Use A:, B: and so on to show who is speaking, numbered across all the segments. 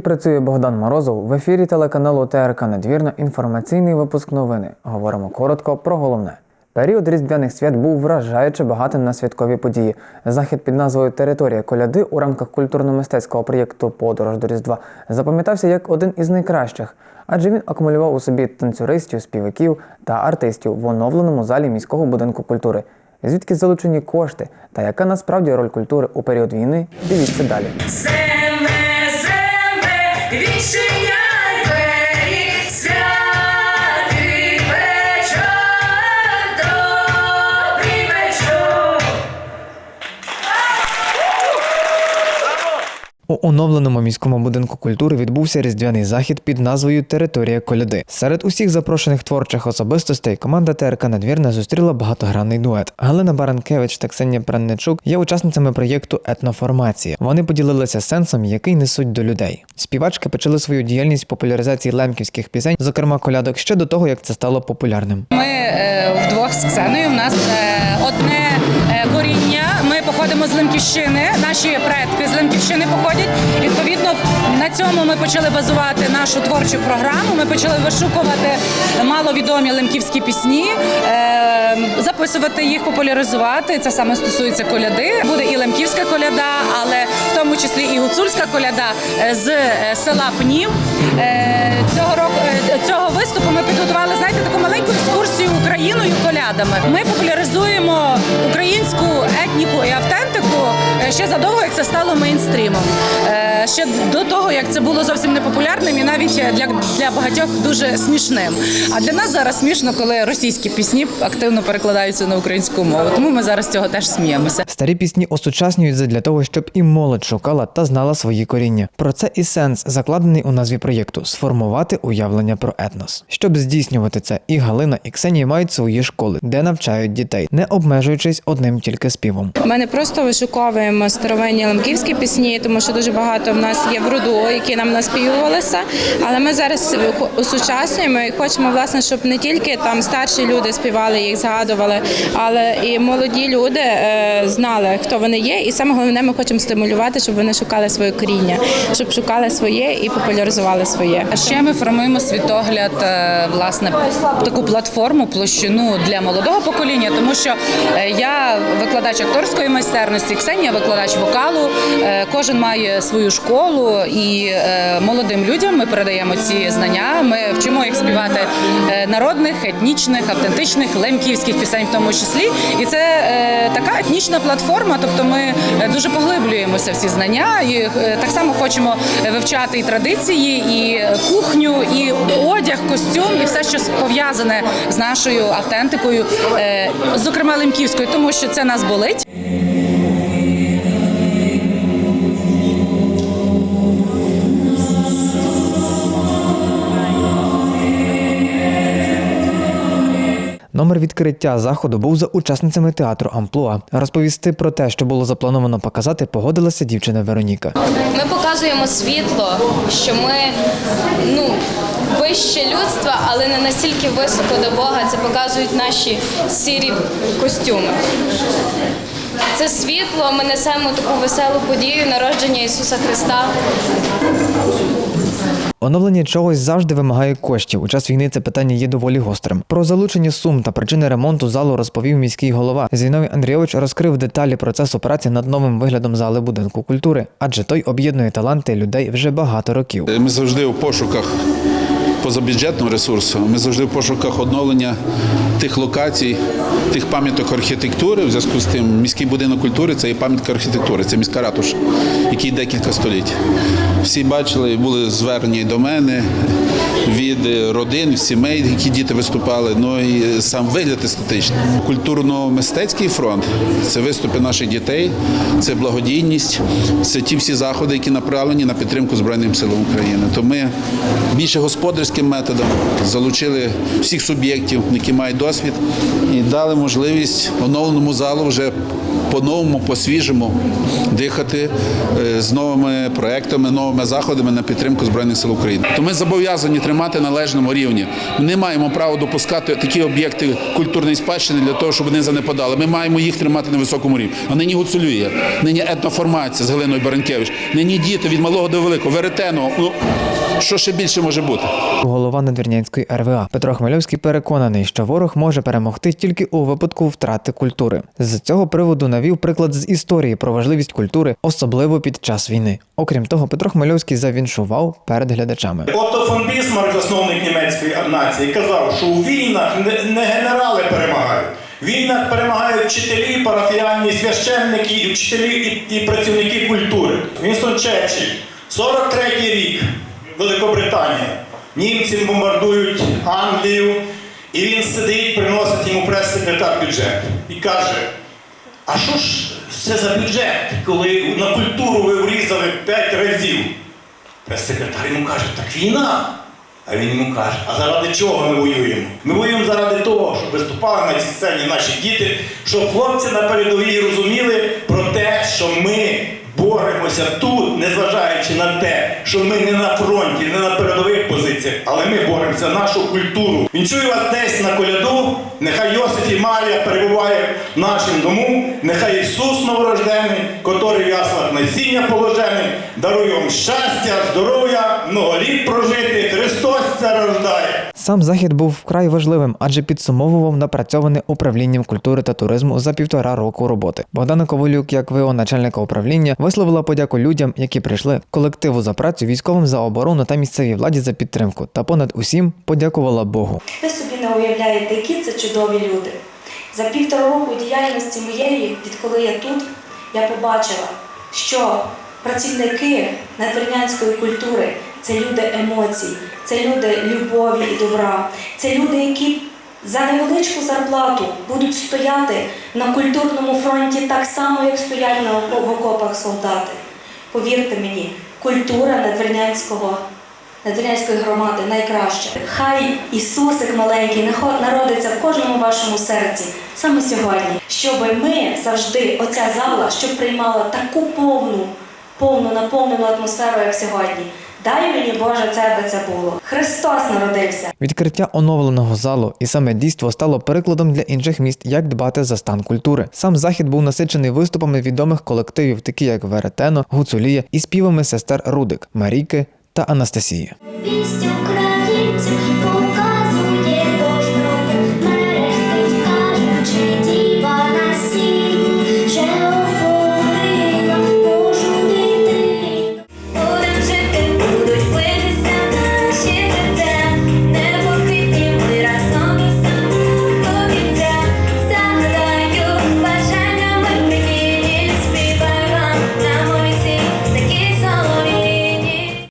A: Студії працює Богдан Морозов. В ефірі телеканалу ТРК Надвірна інформаційний випуск новини. Говоримо коротко про головне. Період різдвяних свят був вражаюче багатим на святкові події. Захід під назвою Територія коляди у рамках культурно-мистецького проєкту Подорож до Різдва запам'ятався як один із найкращих, адже він акумулював у собі танцюристів, співаків та артистів в оновленому залі міського будинку культури. Звідки залучені кошти та яка насправді роль культури у період війни? Дивіться далі. У оновленому міському будинку культури відбувся різдвяний захід під назвою Територія коляди. Серед усіх запрошених творчих особистостей команда ТРК Надвірна зустріла багатогранний дует. Галина Баранкевич та Ксенія Пранничук є учасницями проєкту Етноформація. Вони поділилися сенсом, який несуть до людей. Співачки почали свою діяльність популяризації лемківських пісень, зокрема колядок, ще до того, як це стало популярним.
B: Ми е, вдвох з Ксеною. У нас е, одне походимо з Лемківщини. Наші предки з Лемківщини походять. Відповідно, на цьому ми почали базувати нашу творчу програму. Ми почали вишукувати маловідомі лемківські пісні, е, записувати їх, популяризувати. Це саме стосується коляди. Буде і лемківська коляда, але в тому числі і гуцульська коляда е, з е, села Пнів. Цього року цього виступу ми підготували знаєте таку маленьку екскурсію Україною колядами. Ми популяризуємо ще задовго, як це стало мейнстрімом. Ще до того, як це було зовсім непопулярним і навіть для, для багатьох дуже смішним. А для нас зараз смішно, коли російські пісні активно перекладаються на українську мову. Тому ми зараз цього теж сміємося.
A: Старі пісні осучаснюють для того, щоб і молодь шукала та знала свої коріння. Про це і сенс закладений у назві проєкту сформувати уявлення про етнос. Щоб здійснювати це, і Галина, і Ксенія мають свої школи, де навчають дітей, не обмежуючись одним тільки співом.
C: Ми не просто вишуковуємо старовинні лемківські пісні, тому що дуже багато в нас є роду, які нам наспівувалися. Але ми зараз осучаснюємо і хочемо, власне, щоб не тільки там старші люди співали їх, згадували, але і молоді люди е, знали, хто вони є. І саме головне, ми хочемо стимулювати, щоб вони шукали своє коріння, щоб шукали своє і популяризували своє.
B: А ще ми формуємо світогляд, е, власне, таку платформу, площину для молодого покоління, тому що е, я викладач акторської майстерності, Ксенія викладач вокалу. Кожен має свою школу, і е, молодим людям ми передаємо ці знання. Ми вчимо їх співати е, народних, етнічних, автентичних, лемківських пісень, в тому числі. І це е, така етнічна платформа. Тобто, ми дуже поглиблюємося в ці знання, і так само хочемо вивчати і традиції, і кухню, і одяг, костюм, і все, що пов'язане з нашою автентикою, зокрема лемківською, тому що це нас болить.
A: Номер відкриття заходу був за учасницями театру Амплуа. Розповісти про те, що було заплановано показати, погодилася дівчина Вероніка.
D: Ми показуємо світло, що ми ну вище людства, але не настільки високо до Бога. Це показують наші сірі костюми. Це світло. Ми несемо таку веселу подію народження Ісуса Христа.
A: Оновлення чогось завжди вимагає коштів. У час війни це питання є доволі гострим. Про залучення сум та причини ремонту залу розповів міський голова. Зіновій Андрійович розкрив деталі процесу праці над новим виглядом зали будинку культури, адже той об'єднує таланти людей вже багато років.
E: Ми завжди у пошуках позабюджетного ресурсу. Ми завжди в пошуках оновлення тих локацій, тих пам'яток архітектури. В зв'язку з тим міський будинок культури це і пам'ятка архітектури, це міська ратуша, який декілька століть. Всі бачили, були звернені до мене від родин, сімей, які діти виступали. Ну і сам вигляд естетичний. Культурно-мистецький фронт це виступи наших дітей, це благодійність, це ті всі заходи, які направлені на підтримку Збройним силам України. То ми більше господарським методом залучили всіх суб'єктів, які мають досвід, і дали можливість оновленому залу вже по-новому, по-свіжому дихати е, з новими проектами, новими заходами на підтримку Збройних сил України. То ми зобов'язані тримати на належному рівні. Ми не маємо права допускати такі об'єкти культурної спадщини для того, щоб вони занепадали. Ми маємо їх тримати на високому рівні. А нині гуцулює, нині етноформація з Галиною Баранкевич, нині діти від малого до великого, веретено. Що ще більше може бути?
A: Голова Надвірнянської РВА Петро Хмельовський переконаний, що ворог може перемогти тільки у випадку втрати культури. З цього приводу навів приклад з історії про важливість культури, особливо під час війни. Окрім того, Петро Хмельовський завіншував перед глядачами.
F: Отто фон Бісмарк, засновник німецької нації, казав, що у війнах не- не генерали перемагають. В війнах перемагають вчителі, парафіальні священники, і вчителі і, і працівники культури. Вінстон Черчилль, 43-й рік, Великобританія. Німці бомбардують Англію, і він сидить, приносить йому прес-секретар бюджет і каже: а що ж це за бюджет, коли на культуру ви врізали 5 разів? Прес-секретар йому каже, так війна. А він йому каже, а заради чого ми воюємо? Ми воюємо заради того, щоб виступали на цій сцені наші діти, щоб хлопці на передовій розуміли про те, що ми боремося тут, незважаючи на те, що ми не на фронті, не на передових позиціях, але ми боремося нашу культуру. Він чує вас десь на коляду, нехай Йосиф і Марія перебуває в нашому дому, нехай Ісус новорождений, котрий в насіння положений, дарує вам щастя, здоров'я, много літ прожити, Христос це рождає.
A: Сам захід був вкрай важливим, адже підсумовував напрацьоване управлінням культури та туризму за півтора року роботи. Богдана Ковалюк, як ВО начальника управління, висловила подяку людям, які прийшли, колективу за працю, військовим за оборону та місцевій владі за підтримку. Та понад усім подякувала Богу.
G: Ви собі не уявляєте, які це чудові люди. За півтора року діяльності моєї, відколи я тут, я побачила, що працівники надвірнянської культури це люди емоцій, це люди любові і добра, це люди, які за невеличку зарплату будуть стояти на культурному фронті так само, як стоять на окопах солдати. Повірте мені, культура надвірнянського Надвірнянської громади найкраще. Хай Ісусик маленький народиться в кожному вашому серці саме сьогодні, щоб ми завжди, оця зала, щоб приймала таку повну, повну наповнену атмосферу, як сьогодні. Дай мені Боже, це би це було. Христос народився.
A: Відкриття оновленого залу і саме дійство стало прикладом для інших міст, як дбати за стан культури. Сам захід був насичений виступами відомих колективів, такі як Веретено, Гуцулія і співами сестер Рудик, Марійки та Анастасії.
H: Вість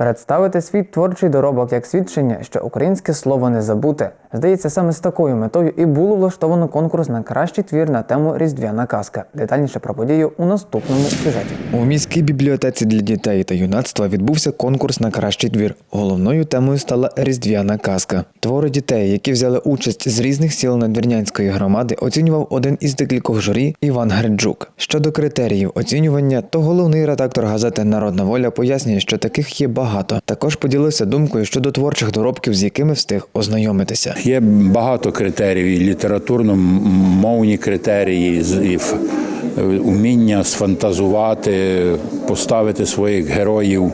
A: Представити свій творчий доробок як свідчення, що українське слово не забуте. Здається, саме з такою метою і було влаштовано конкурс на кращий твір на тему Різдвяна казка. Детальніше про подію у наступному сюжеті. У міській бібліотеці для дітей та юнацтва відбувся конкурс на кращий твір. Головною темою стала Різдвяна казка. Твори дітей, які взяли участь з різних сіл Надвірнянської громади, оцінював один із декількох журі Іван Гриджук. Щодо критеріїв оцінювання, то головний редактор газети Народна воля пояснює, що таких є багато. Також поділився думкою щодо творчих доробків, з якими встиг ознайомитися.
I: Є багато критерій, і літературно-мовні критерії, з- е, уміння сфантазувати, поставити своїх героїв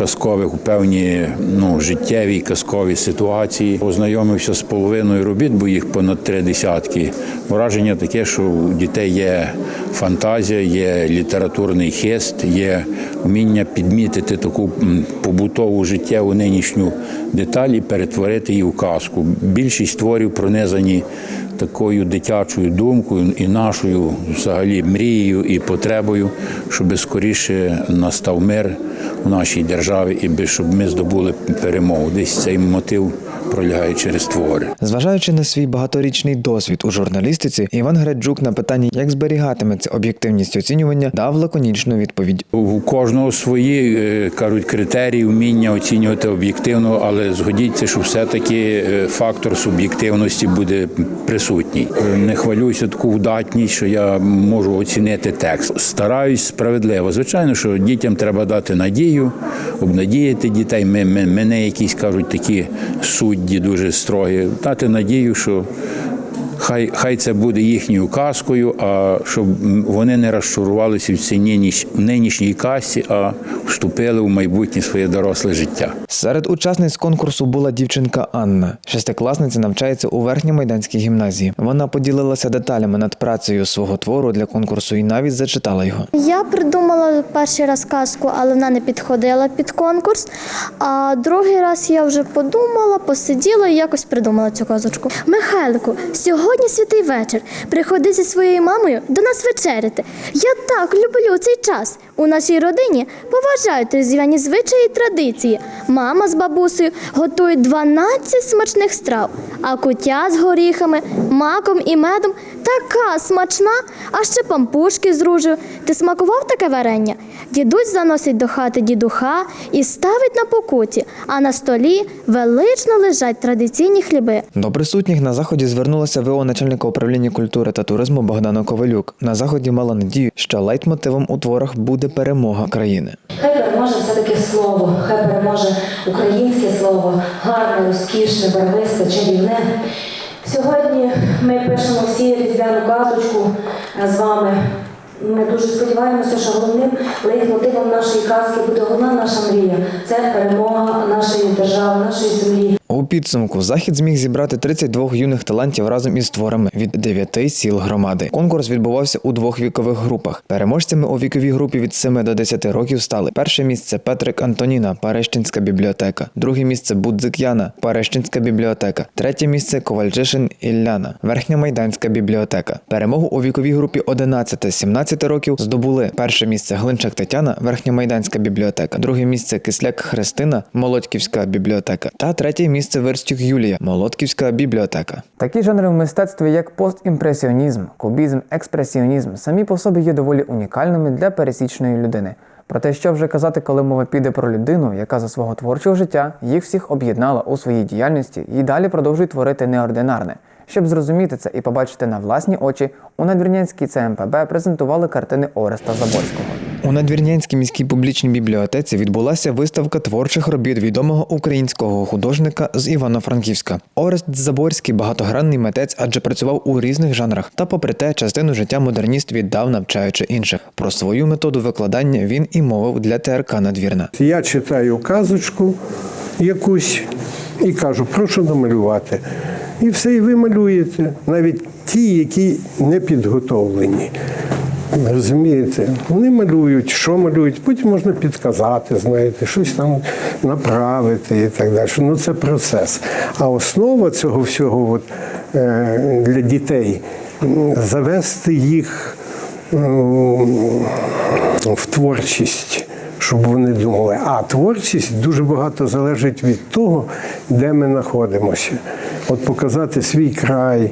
I: казкових у певні ну, життєві казкові ситуації. Ознайомився з половиною робіт, бо їх понад три десятки. Враження таке, що у дітей є фантазія, є літературний хист, є вміння підмітити таку побутову життєву нинішню деталь і перетворити її в казку. Більшість творів пронизані такою дитячою думкою і нашою взагалі мрією і потребою, щоб скоріше настав мир у нашій державі і щоб ми здобули перемогу. Десь цей мотив пролягають через твори.
A: Зважаючи на свій багаторічний досвід у журналістиці, Іван Греджук на питання, як зберігатиметься об'єктивність оцінювання, дав лаконічну відповідь.
I: У кожного свої е, кажуть критерії, вміння оцінювати об'єктивно, але згодіться, що все-таки е, фактор суб'єктивності буде присутній. Е, Не хвалююся таку вдатність, що я можу оцінити текст. Стараюсь справедливо. Звичайно, що дітям треба дати надію, обнадіяти дітей. Ми, ми, мене якісь кажуть такі судді дуже строгі, дати надію, що Хай, хай це буде їхньою казкою, а щоб вони не розчарувалися в цій нинішній касі, а вступили в майбутнє своє доросле життя.
A: Серед учасниць конкурсу була дівчинка Анна. Шестикласниця навчається у верхньомайданській гімназії. Вона поділилася деталями над працею свого твору для конкурсу і навіть зачитала його.
H: Я придумала перший раз казку, але вона не підходила під конкурс. А другий раз я вже подумала, посиділа і якось придумала цю казочку. Михайлику, сьогодні святий вечір. Приходи зі своєю мамою до нас вечеряти. Я так люблю цей час. У нашій родині поважають різдвяні звичаї і традиції. Мама з бабусею готують 12 смачних страв, а кутя з горіхами, маком і медом така смачна, а ще пампушки з ружею. Ти смакував таке варення? Дідусь заносить до хати дідуха і ставить на покуті, а на столі велично лежать традиційні хліби.
A: До присутніх на заході звернулася ВО начальника управління культури та туризму Богдана Ковалюк. На заході мала надію, що лейтмотивом у творах буде перемога країни.
J: Хай переможе все-таки слово, хай переможе українське слово, гарне, розкішне, барвисте, чарівне. Сьогодні ми пишемо всі різдвяну казочку з вами. Ми дуже сподіваємося, що головним лейтмотивом нашої казки буде головна наша мрія це перемога нашої держави, нашої землі.
A: Підсумку захід зміг зібрати 32 юних талантів разом із творами від 9 сіл громади. Конкурс відбувався у двох вікових групах. Переможцями у віковій групі від 7 до 10 років стали перше місце Петрик Антоніна, Парещинська бібліотека, друге місце Будзик Яна, Парещинська бібліотека, третє місце Ковальчишин Ілляна, Верхньомайданська бібліотека. Перемогу у віковій групі 11-17 років здобули перше місце Глинчак Тетяна, Верхньомайданська бібліотека, друге місце Кисляк Христина, Молодьківська бібліотека та третє місце Верстюк Юлія, Молодківська бібліотека. Такі жанри в мистецтві, як постімпресіонізм, кубізм, експресіонізм, самі по собі є доволі унікальними для пересічної людини. Проте, що вже казати, коли мова піде про людину, яка за свого творчого життя їх всіх об'єднала у своїй діяльності і далі продовжує творити неординарне. Щоб зрозуміти це і побачити на власні очі, у надвірнянській ЦМПБ презентували картини Ореста Заборського. У Надвірнянській міській публічній бібліотеці відбулася виставка творчих робіт відомого українського художника з Івано-Франківська. Орест Заборський багатогранний митець, адже працював у різних жанрах, та, попри те, частину життя модерніст віддав, навчаючи інших. Про свою методу викладання він і мовив для ТРК Надвірна.
K: Я читаю казочку якусь і кажу, прошу намалювати. І все, і ви малюєте. Навіть ті, які не підготовлені. Розумієте? Вони малюють, що малюють, потім можна підказати, знаєте, щось там направити і так далі. Ну це процес. А основа цього всього от, е, для дітей завести їх в творчість. Щоб вони думали, а творчість дуже багато залежить від того, де ми знаходимося. От показати свій край,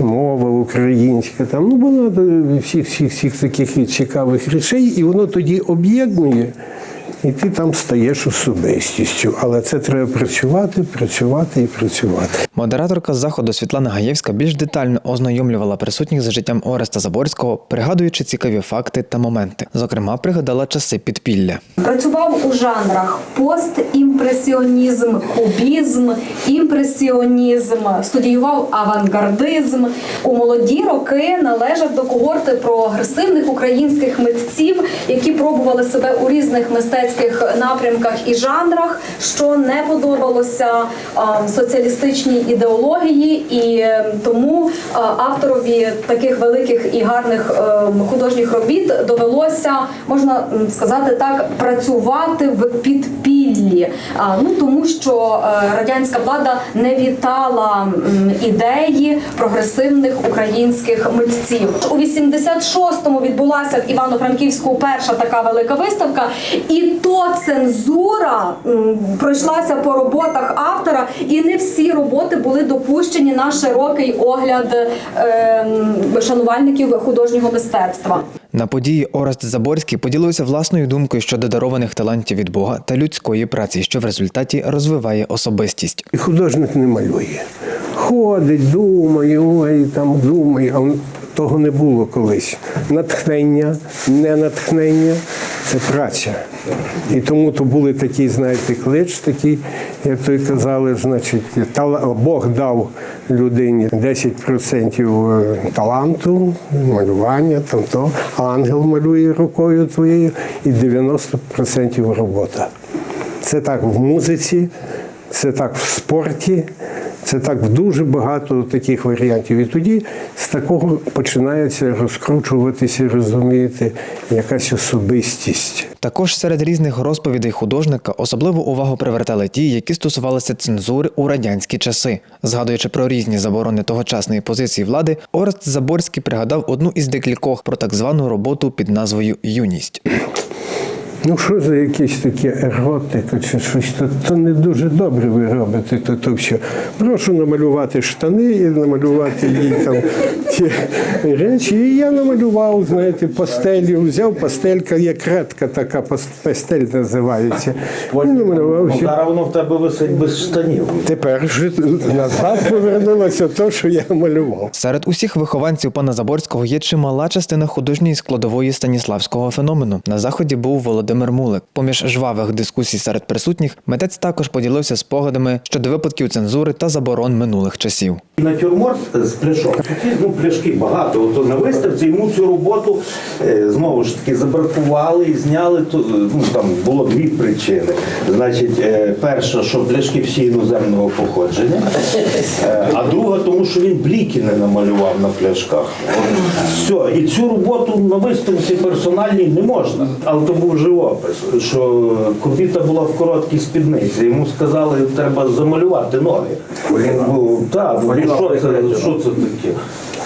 K: мова українська, там ну багато всіх, всіх, всіх таких цікавих речей, і воно тоді об'єднує, і ти там стаєш особистістю. Але це треба працювати, працювати і працювати.
A: Модераторка заходу Світлана Гаєвська більш детально ознайомлювала присутніх за життям Ореста Заборського, пригадуючи цікаві факти та моменти. Зокрема, пригадала часи підпілля.
L: Працював у жанрах постімпресіонізм, кубізм, імпресіонізм, студіював авангардизм. У молоді роки належав до когорти прогресивних українських митців, які пробували себе у різних мистецьких напрямках і жанрах, що не подобалося соціалістичній ідеології, і е, тому авторові таких великих і гарних е, художніх робіт довелося, можна сказати так, працювати в підпіллі. А, ну тому що е, радянська влада не вітала ідеї прогресивних українських митців. У 86-му відбулася в Івано-Франківську перша така велика виставка, і то цензура пройшлася по роботах автора, і не всі роботи були допущені на широкий огляд е, шанувальників художнього мистецтва.
A: На події Орест Заборський поділився власною думкою щодо дарованих талантів від Бога та людської праці, що в результаті розвиває особистість.
K: І художник не малює. Ходить, думає, ой, там думає, а того не було колись. Натхнення, не натхнення це праця. І тому то були такі, знаєте, клич, такі, як то й казали, значить, Бог дав людині 10% таланту, малювання, там то, а ангел малює рукою твоєю і 90% робота. Це так в музиці, це так в спорті, це так в дуже багато таких варіантів. І тоді з такого починається розкручуватися, розумієте, якась особистість.
A: Також серед різних розповідей художника особливу увагу привертали ті, які стосувалися цензури у радянські часи. Згадуючи про різні заборони тогочасної позиції влади, Орест Заборський пригадав одну із декількох про так звану роботу під назвою Юність.
K: Ну, що за якісь такі еротика чи щось, то, то не дуже добре ви робите. То, то все. Прошу намалювати штани і намалювати їй там ті речі. І я намалював, знаєте, пастелі, взяв пастелька, як редка така пас- пастель називається. І намалював. все.
M: Зараз воно в тебе висить без штанів.
K: Тепер вже назад повернулося те, що я малював.
A: Серед усіх вихованців пана Заборського є чимала частина художньої складової станіславського феномену. На заході був Володимир Мулик. Поміж жвавих дискусій серед присутніх митець також поділився спогадами щодо випадків цензури та заборон минулих часів.
M: Натюрморт з пляшок. Ну, пляшки багато. Ото на виставці йому цю роботу е, знову ж таки забракували і зняли. Ну, там було дві причини. Значить, е, перша, що пляшки всі іноземного походження, е, а друга, тому що він бліки не намалював на пляшках. Все, і цю роботу на виставці персональній не можна. Але то був живопис, що кобіта була в короткій спідниці. Йому сказали, треба замалювати ноги. Він був, так, ну, що це, що це таке?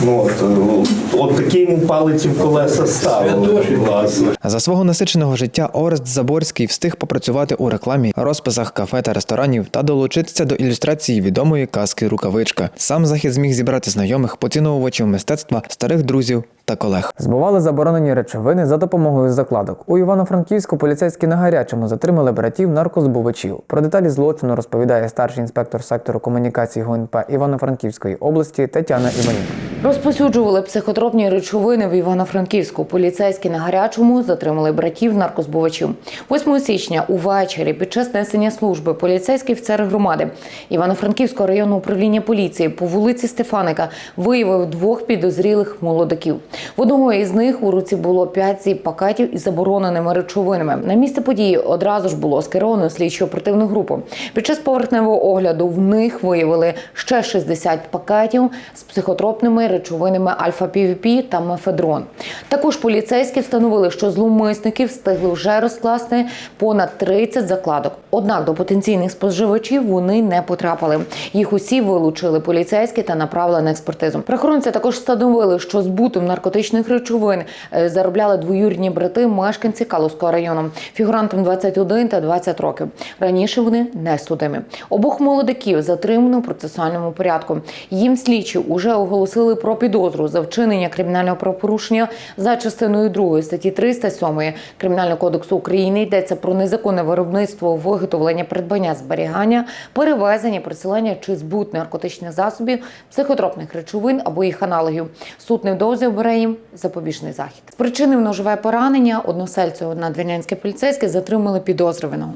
M: Ну, от, е, от такі йому палиці в колеса ставили. власне.
A: За свого насиченого життя Орест Заборський встиг попрацювати у рекламі, розписах кафе та ресторанів та долучитися до ілюстрації відомої казки Рукавичка. Сам захід зміг зібрати знайомих поціновувачів мистецтва, старих друзів та колег. Збували заборонені речовини за допомогою закладок. У Івано-Франківську поліцейські на гарячому затримали братів наркозбувачів. Про деталі злочину розповідає старший інспектор сектору комунікації ГУНП Івано-Франківської області Тетяна Іванюк.
N: Розпосюджували психотропні речовини в Івано-Франківську. Поліцейські на гарячому затримали братів наркозбувачів. 8 січня увечері під час несення служби поліцейський офіцер громади Івано-Франківського районного управління поліції по вулиці Стефаника виявив двох підозрілих молодиків. В одного із них у руці було 5 зіп пакетів із забороненими речовинами. На місце події одразу ж було скеровано слідчо оперативну групу. Під час поверхневого огляду в них виявили ще 60 пакетів з психотропними речовинами альфа-півпі та мефедрон. Також поліцейські встановили, що зловмисники встигли вже розкласти понад 30 закладок. Однак до потенційних споживачів вони не потрапили. Їх усі вилучили поліцейські та направили на експертизу. Правоохоронці також встановили, що збутом наркотичних речовин е, заробляли двоюрідні брати мешканці Калузького району. Фігурантам 21 та 20 років. Раніше вони не судимі. Обох молодиків затримано в процесуальному порядку. Їм слідчі уже оголосили про підозру за вчинення кримінального правопорушення за частиною 2 статті 307 Кримінального кодексу України йдеться про незаконне виробництво, виготовлення, придбання, зберігання, перевезення, присилання чи збут наркотичних засобів, психотропних речовин або їх аналогів. Суд невдовзі обере їм запобіжний захід. З причини ножове поранення односельцю надвірнянське поліцейське затримали підозрюваного.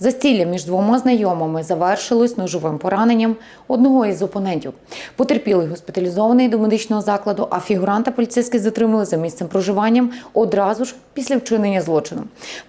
N: Застілля між двома знайомими завершилось ножовим пораненням одного із опонентів. Потерпілий госпіталізований до медичного закладу, а фігуранта поліцейські затримали за місцем проживанням одразу ж після вчинення злочину.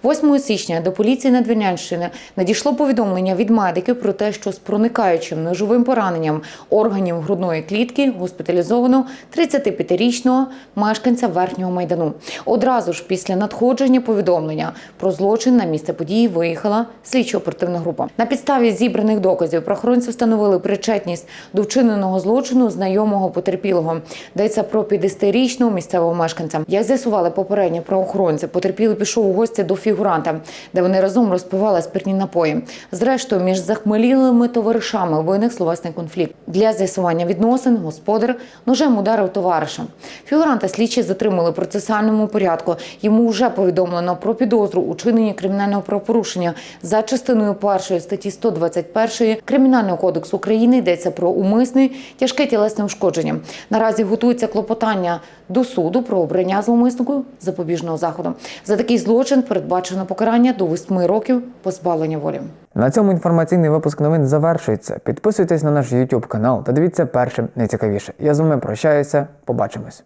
N: 8 січня до поліції Надвірнянщини надійшло повідомлення від медиків про те, що з проникаючим ножовим пораненням органів грудної клітки госпіталізовано 35-річного мешканця верхнього майдану. Одразу ж після надходження повідомлення про злочин на місце події виїхала здійснила слідчо-оперативна група. На підставі зібраних доказів правоохоронці встановили причетність до вчиненого злочину знайомого потерпілого. Йдеться про 50-річного місцевого мешканця. Як з'ясували попередні правоохоронці, потерпілий пішов у гості до фігуранта, де вони разом розпивали спиртні напої. Зрештою, між захмелілими товаришами виник словесний конфлікт. Для з'ясування відносин господар ножем ударив товариша. Фігуранта слідчі затримали в процесуальному порядку. Йому вже повідомлено про підозру у кримінального правопорушення за частиною першої статті 121 Кримінального кодексу України йдеться про умисне тяжке тілесне ушкодження. Наразі готується клопотання до суду про обрання зловмиснику запобіжного заходу. За такий злочин передбачено покарання до 8 років позбавлення волі.
A: На цьому інформаційний випуск новин завершується. Підписуйтесь на наш YouTube канал та дивіться першим найцікавіше. Я з вами прощаюся. Побачимось.